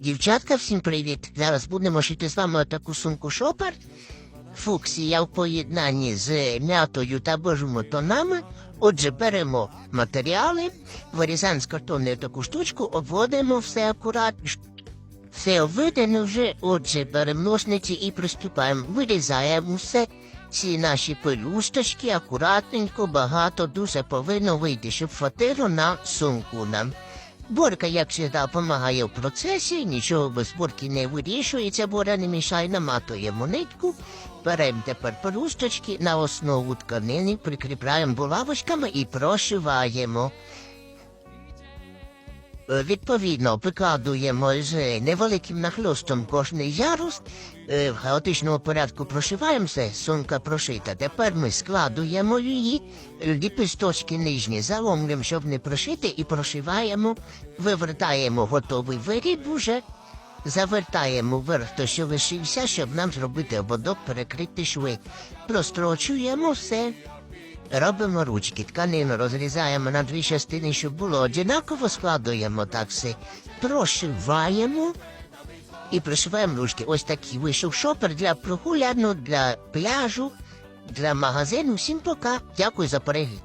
Дівчатка, всім привіт! Зараз будемо шити з вами таку сумку шопер. Фуксія в поєднанні з м'ятою та божими тонами. Отже, беремо матеріали, вирізаємо з картонної таку штучку, обводимо все акуратно. Все обведено вже, отже, беремо ножниці і приступаємо. Вирізаємо все. Ці наші пелюсточки акуратненько, багато, дуже повинно вийти, щоб хватило на сумку нам. Борка, як завжди, допомагає в процесі, нічого без борки не вирішується, бора не мішає, наматуємо нитку, беремо тепер пелюсточки на основу тканини, прикріпляємо булавочками і прошиваємо. Е, Відповідно, прикладуємо з невеликим нахльостом кожний ярус, е, в хаотичному порядку прошиваємося, сумка прошита. Тепер ми складуємо її, ліпісточки нижні заломлюємо, щоб не прошити, і прошиваємо, вивертаємо готовий виріб уже, завертаємо вверх, то що лишився, щоб нам зробити ободок, перекрити шви. Прострочуємо все. Робимо ручки, тканину розрізаємо на дві частини, щоб було однаково, складуємо так все, прошиваємо і пришиваємо ручки. Ось такий вийшов шопер для прогуляну, для пляжу, для магазину. Всім пока. Дякую за перегляд.